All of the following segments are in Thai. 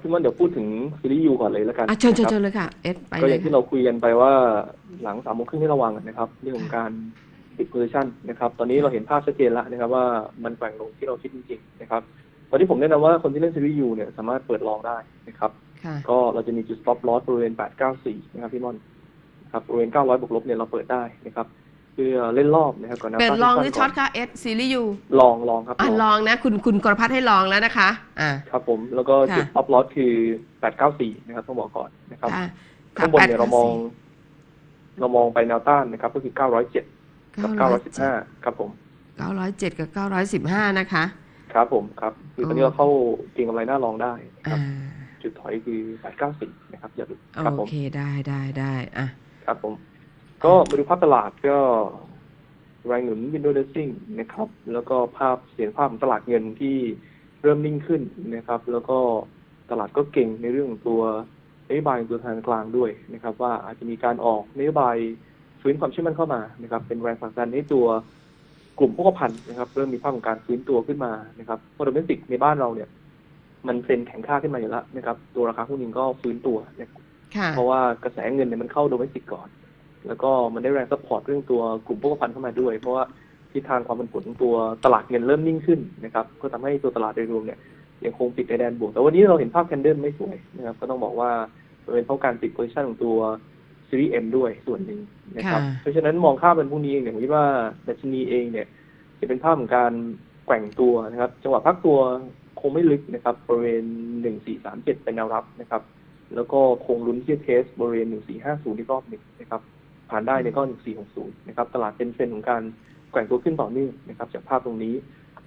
พี่มันเดี๋ยวพูดถึงซีรีส์ยูก่อนเลยแล้วกันอะเชิญเชิญนะครับเชิญเลยค่ะ เอสไปก็อเลย่ายงที่เราคุยกันไปว่าหลังสามโมงครึ่งให้ระวังนะครับ เรื่องของการปิดโพซิชันนะครับตอนนี้เราเห็นภาพชัดเจนแล้วนะครับ ว่ามันแกว่งลงที่เราคิดจริงๆนะครับตอนนี้ผมแนะนำว่าคนที่เล่นซีรีส์ยูเนี่ยสามารถเปิดลองได้นะครับ ค่ะ ก็เราจะมีจุด stop loss บริเวณ 894 นะครับพี่ม่อนครับบริเวณ 900 บวกลบเนี่ยเราเปิดได้นะครับ เพื่อเล่นรอบนะครับก่อนหน้าเปิดลองหรือสั้นๆช็อตก่นค่ะเอสซีรีส์ยูลองลองครับอะลองลองนะ คุณคุณกรพัฒน์ให้ลองแล้วนะคะอ่า ครับผมแล้วก็จุดค่ะ stop loss คือ894นะครับต้องบอกก่อนนะครับค่ะข้างบนเนี่ยเรามอง เรามองไปแนวต้านนะครับ ก็คือ907กับ915ครับผมเก้าร้อยเจ็ดกับเก้าร้อยสิบห้านะคะ ครับผมครับ คือตอนนี้เราเข้าเก็งกำไรหน้าลองได้นะคอ่ารับจุดถอยคือ894นะครับอย่าลืมครับผโอมเคได้ได้ได้อะครับผม ก็มาดูภาพตลาดก็แรงหนุน window dressing นะครับ แล้วก็ภาพเสียงภาพของตลาดเงินที่เริ่มนิ่งขึ้นนะครับ แล้วก็ตลาดก็เก่งในเรื่องของตัวนโยบายของตัวธนาคารกลางด้วยนะครับ ว่าอาจจะมีการออกนโยบายฟื้นความเชื่อมั่นเข้ามานะครับ เป็นแรงผลักดันให้ตัวกลุ่มพกพันธ์นะครับเริ่มมีภาพของการฟื้นตัวขึ้นมานะครับเพราะโดเมนติกในบ้านเราเนี่ย มันเป็นแข็งค่าขึ้นมาอยู่แล้วนะครับ ตัวราคาหุ้นเองก็ฟื้นตัวนะครับค่ะเพราะว่ากระแสเงินเนี่ยมันเข้าโดเมสติกก่อน แล้วก็มันได้แรงซัพพอร์ตเรื่องตัวกลุ่มพวกพันธ์เข้ามาด้วย เพราะว่าทิศทางความเป็นผลของตัวตลาดเงินเริ่มนิ่งขึ้นนะครับ ก็ทำให้ตัวตลาดโดยรวมเนี่ยยังคงปิดในแดนบวก แต่วันนี้เราเห็นภาพแคนเดิลไม่สวยนะครับ ก็ต้องบอกว่าเป็นเพราะการปิดโพซิชันของตัวซีรีส์เอ็มด้วยส่วนหนึ่งนะครับค่ะเพราะฉะนั้นมองข้ามเป็นพวกนี้เองเนี่ยผมคิดว่าดัชนีเองเนี่ย จะเป็นภาพของการแกว่งตัวนะครับ จังหวะพักตัวคงไม่ลึกนะครับบริเวณ1437เป็นแนวรับนะครับ แล้วก็คงลุ้นที่จะเทสบริเวณ1450ที่รอบหนึ่งนะครับ ผ่านได้เนี่ยก็1460 นะครับ ตลาดเป็นเทรนด์ของการแกว่งตัวขึ้นต่อเนื่องนะครับ จากภาพตรงนี้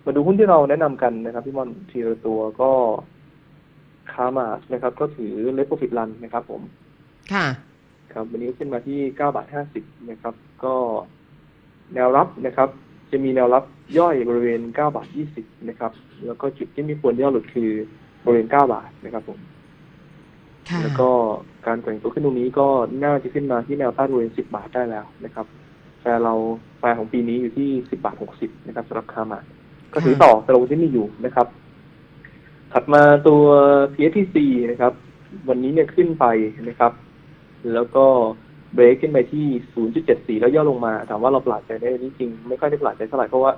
มาดูหุ้นที่เราแนะนำกันนะครับพี่มอนทีละตัวก็คามาสนะครับ ก็ถือเลฟโปรฟิตรันนะครับ ผม ค่ะ ครับ วันนี้ขึ้นมาที่ 9 บาท 50 นะครับ ก็แนวรับนะครับ จะมีแนวรับย่อยบริเวณ 9 บาท 20 นะครับ แล้วก็จุดที่มีควรย่อหลุดคือบริเวณ 9 บาทนะครับผม ค่ะแล้วก็การแกว่งตัวขึ้นตรงนี้ก็น่าจะขึ้นมาที่แนวต้านบริเวณ10 บาทได้แล้วนะครับแฟร์เราแฟร์ของปีนี้อยู่ที่ 10 บาท 60 นะครับสำหรับคามาก็ถือต่อสโลที่มีอยู่นะครับ ถัดมาตัว PSTC นะครับ วันนี้เนี่ยขึ้นไปนะครับ แล้วก็เบรกขึ้นไปที่ 0.74 แล้วย่อลงมา ถามว่าเราประหลาดใจได้ไหมจริงๆไม่ค่อยได้ประหลาดใจเท่าไหร่เพราะว่า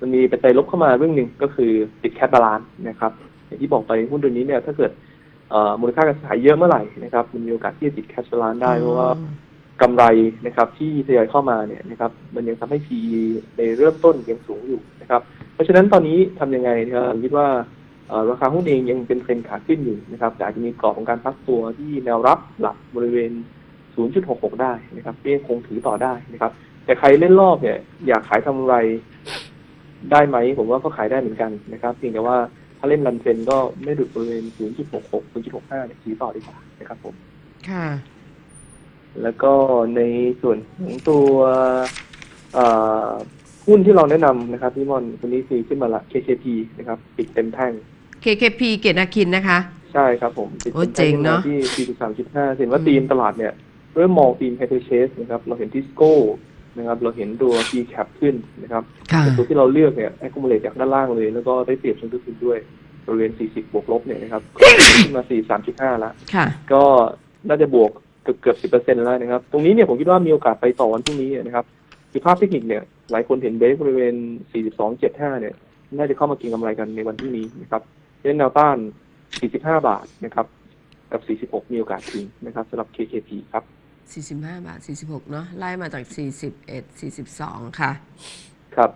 มันมีปัจจัยลบเข้ามาเรื่องหนึ่งก็คือติดแคปบาลานซ์นะครับ อย่างที่บอกไปหุ้นตัวนี้เนี่ยถ้าเกิดเอ่อ มูลค่าการขายเยอะเมื่อไหร่นะครับ มันมีโอกาสที่จะติดแคปบาลานซ์ได้เพราะว่ากำไรนะครับที่ทยอยเข้ามาเนี่ยนะครับมันยังทำให้ PE ในเริ่มต้นยังสูงอยู่นะครับ เพราะฉะนั้นตอนนี้ทำยังไงนะครับผมคิดว่าเอ่อราคาหุ้นเองยังเป็นเทรนขาขึ้นอยู่นะครับแต่อาจจะมีกรอบของการพักตัวที่แนวรับหลักบริเวณ 0.66 ได้นะครับที่ยังคงถือต่อได้นะครับ แต่ใครเล่นรอบเนี่ย อยากขายทำไรได้ไหม ผมว่าก็ขายได้เหมือนกันนะครับเพียงแต่ว่า ถ้าเล่นรันเทรนก็ไม่ดุดบริเวณ 0.66 0.65 เนี่ยถือต่อดีกว่านะครับผม ค่ะ แล้วก็ในส่วนของตัวเอ่อหุ้นที่เราแนะนำนะครับพี่มอนตัวนี้คือขึ้นมาละ KKP นะครับปิดเต็มแท่ง KKP เกตนาคินนะคะ ใช่ครับผมปิดโอ้เต็มแท่งเจ๋งเนอะขึ้มาที่ 43.5 เห็นว่าอืมธีมตลาดเนี่ยเริ่มมองธีมไฮเ r อร์เชสนะครับ เราเห็นทิสโก้ นะครับ เราเห็นตัว P cap ขึ้นนะครับค่ะแต่ตัวที่เราเลือกเนี่ย accumulate จากด้านล่างเลย แล้วก็ได้เปรียบเชิงทุนด้วยบริเวณ 40 บวกลบเนี่ยนะครับก็ขึ้นมา 43.5 แล้วค่ะก็น่าจะบวกเกือบเกือบสิบเปอร์เซ็นต์แล้วนะครับ ตรงนี้เนี่ยผมคิดว่ามีโอกาสไปต่อวันพรุ่งนี้นะครับคือภาพเทคนิคเนี่ย หลายคนเห็นเบรกบริเวณ 42.75 เนี่ย น่าจะเข้ามาเก็งกำไรกันในวันพรุ่งนี้นะครับเช่นแนวต้าน 45 บาทนะครับ กับ 46 มีโอกาสถึงนะครับสำหรับ KKP ครับ 45 บาท 46 เนาะไล่มาจาก 41 42 ค่ะ ครับ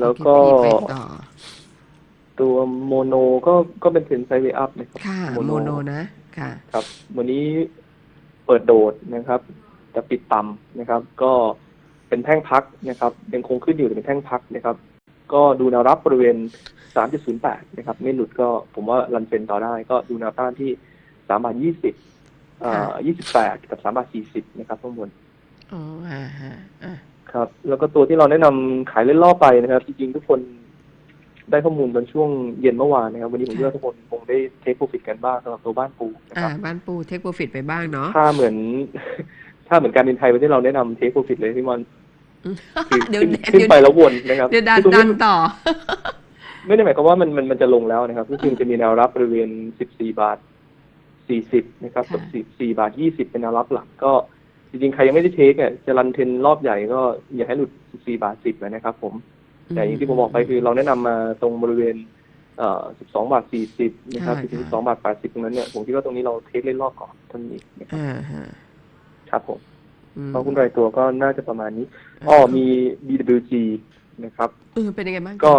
แล้วก็ KKP ไปต่อตัวโมโนก็ก็เป็นเทรนไซด์เวอัพนะครับค่ะโมโนโมโนนะ ค่ะ ครับ วันนี้เปิดโดดนะครับแต่ปิดต่ำนะครับ ก็เป็นแท่งพักนะครับยังคงขึ้นอยู่แต่เป็นแท่งพักนะครับ ก็ดูแนวรับบริเวณ 3.08 นะครับ ไม่หลุดก็ผมว่ารันเซ็นต่อได้ ก็ดูแนวต้านที่3บาท20 อ่า28กับ3บาท40นะครับข้างบนอ๋อฮะฮะอะครับ แล้วก็ตัวที่เราแนะนำขายเล่นล่อไปนะครับ จริงๆทุกคนได้ข้อมูลตอนช่วงเย็นเมื่อวานนะครับ วันนี้ผมเชื่อว่าทุกคนคงได้เทคโปรฟิตกันบ้างสำหรับตัวบ้านปูนะอ่าครับบ้านปูเทคโปรฟิตไปบ้างเนาะถ้าเหมือน ถ้าเหมือนการบินไทยประเทศเราแนะนำเทคโปรฟิตเลยพี่มอนคือเดี๋ยวขึ้นเดี๋ยวขึ้นไปแล้ววนนะครับเดี๋ยวดันคือตรงดันี้นต่อ ไม่ได้หมายความว่ามันมันมันจะลงแล้วนะครับก็คือจะมีแนวรับบริเวณ 14 บาท 40 นะครับค่ะกับ 4 บาท 20 เป็นแนวรับหลักก็จริงๆ ใครยังไม่ได้เทคเนี่ยจะรันเทรนรอบใหญ่ก็อย่าให้หลุด 14 บาท 10 เลยนะครับผม แต่อย่างที่ผมบอกไปคือเราแนะนำมาตรงบริเวณเอ่อ12 บาท 40 นะครับถึง12 บาท 80 ตรงนั้นเนี่ยผมคิดว่าตรงนี้เราเทคเล่นรอบก่อนเท่านี้นะครับอ่าฮะครับผมอืมเพราะหุ้นรายตัวก็น่าจะประมาณนี้อ้อมี BWG นะครับ เออเป็นยังไงบ้างก็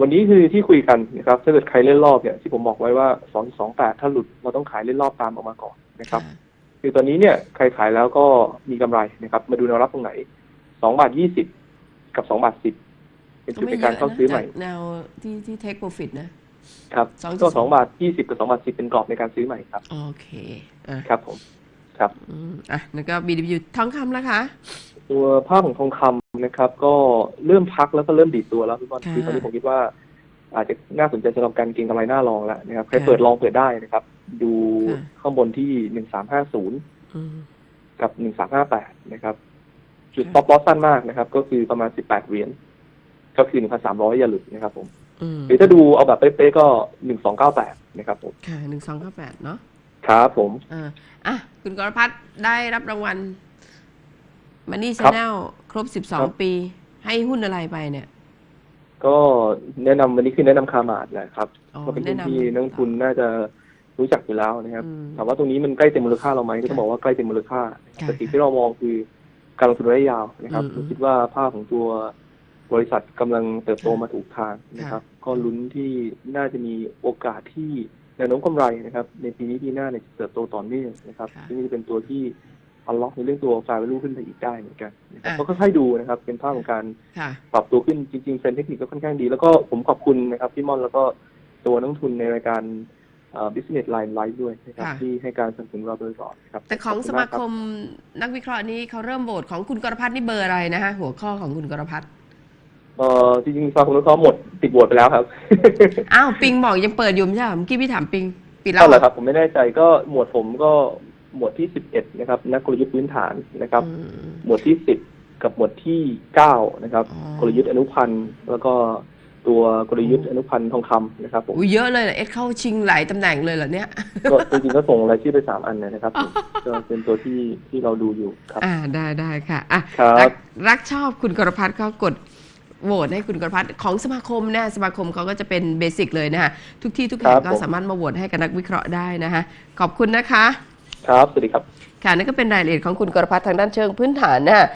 วันนี้คือที่คุยกันนะครับถ้าเกิดใครเล่นรอบเนี่ยที่ผมบอกไว้ว่า2.28ถ้าหลุดเราต้องขายเล่นรอบตามออกมาก่อนนะครับค่ะคือตอนนี้เนี่ยใครขายแล้วก็มีกำไรนะครับ มาดูแนวรับตรงไหน2บาท20กับ2บาท10เป็นจุดในการเข้าซื้อใหม่จากแนวที่ที่ take profit นะครับ2.2ก็2บาท20กับ2บาท10เป็นกรอบในการซื้อใหม่ครับ โอเคอะครับผมครับอืมอะแล้วก็ BW ทองคำแล้วคะ ตัวภาพของทองคำ นะครับ ก็เริ่มพักแล้วก็เริ่มดีดตัวแล้วพี่บอลค่ะคือตอนนี้ผมคิดว่า อาจจะน่าสนใจสำหรับการเก็งกำไรหน้ารองแล้วนะครับใครค่ะเปิดลองเปิดได้นะครับ ดูค่ะข้างบนที่หนึ่งสามห้าศูนย์อืมกับหนึ่งสามห้าแปดนะครับ จุดค่ะต็อปลอสสั้นมากนะครับ ก็คือประมาณสิบแปดเหรียญก็คือหนึ่งพันสามร้อยอย่าหลุดนะครับผมอืมหรือถ้าดูเอาแบบเป๊ะๆก็หนึ่งสองเก้าแปดนะครับผมค่ะหนึ่งสองเก้าแปดเนาะครับผมอ่าอะคุณกรพัฒน์ได้รับรางวัล มันนี่ชครับแนลครบสิบสองครับปี ให้หุ้นอะไรไปเนี่ย ก็แนะนำวันนี้คือแนะนำคามาดแหละครับอ๋อก็เป็นหุ้นแนะนำที่นักลงทุนน่าจะรู้จักอยู่แล้วนะครับ อืม ถามว่าตรงนี้มันใกล้เต็มมูลค่าเราไหมก็ต้องค่ะบอกว่าใกล้เต็มมูลค่าค่ะแต่สิ่งที่เรามองคือการลงทุนระยะยาวนะครับอืมผมคิดว่าภาพของตัวบริษัทกำลังเติบโตมาถูกทางนะครับ ก็ลุ้นที่น่าจะมีโอกาสที่แนวโน้มกำไรนะครับ ในปีนี้ปีหน้าเนี่ยจะเติบโตต่อเนื่องนะครับค่ะ ซึ่งจะเป็นตัวที่ อัลล็อกในเรื่องตัวไฟล์ลูขึ้นไปอีกได้เหมือนกันนะครับอะก็ค่อยๆดูนะครับ เป็นภาพของการค่ะ ปรับตัวขึ้นจริงๆเทรนด์เทคนิคก็ค่อนข้างดี แล้วก็ผมขอบคุณนะครับพี่ม่อนแล้วก็ตัวนักลงทุนในรายการเอ่อ business line live ด้วยนะครับค่ะ ที่ให้การสนับสนุนเราโดยตลอดครับแต่ของขบสณมากรับคมนักวิเคราะห์นี้เขาเริ่มโหวตของคุณกรพัฒน์นี่เบอร์อะไรนะคะหัวข้อของคุณกรพัฒน์เอ่อจริงๆสมาคมนักวิเคราะห์หมดติดโหวตไปแล้วครับ อ้าวปิงบอกยังเปิดอยู่ไม่ใช่เหรอเมื่อกี้พี่ถามปิงปิดแล้วก็เหรอครับผมไม่แน่ใจก็หมวดผมก็ หมวดที่11นะครับ นักกลยุทธ์พื้นฐานนะครับอืมหมวดที่10กับหมวดที่9นะครับ อ๋อ กลยุทธ์อนุพันธ์แล้วก็ตัวกลยุทธ์อนุพันธ์ทองคำนะครับผมอุ้ยเยอะเลยเหรอเอ็ดเข้าชิงหลายตำแหน่งเลยเหรอเนี่ย ก็จริงๆก็ส่งรายชื่อไปสามอันนะครับผมก็เป็นตัวที่ที่เราดูอยู่ครับ อ่าได้ได้ค่ะอะครับรักรักชอบคุณกรพัฒน์ก็กดโหวตให้คุณกรพัฒน์ของสมาคมนะสมาคมเขาก็จะเป็นเบสิกเลยนะคะทุกที่ทุกแห่งครับก็ผม สามารถมาโหวตให้กับนักวิเคราะห์ได้นะคะขอบคุณนะคะ ครับ สวัสดีครับ ค่ะนั่นก็เป็นรายละเอียดของคุณกรพัฒน์ทางด้านเชิงพื้นฐานนะคะ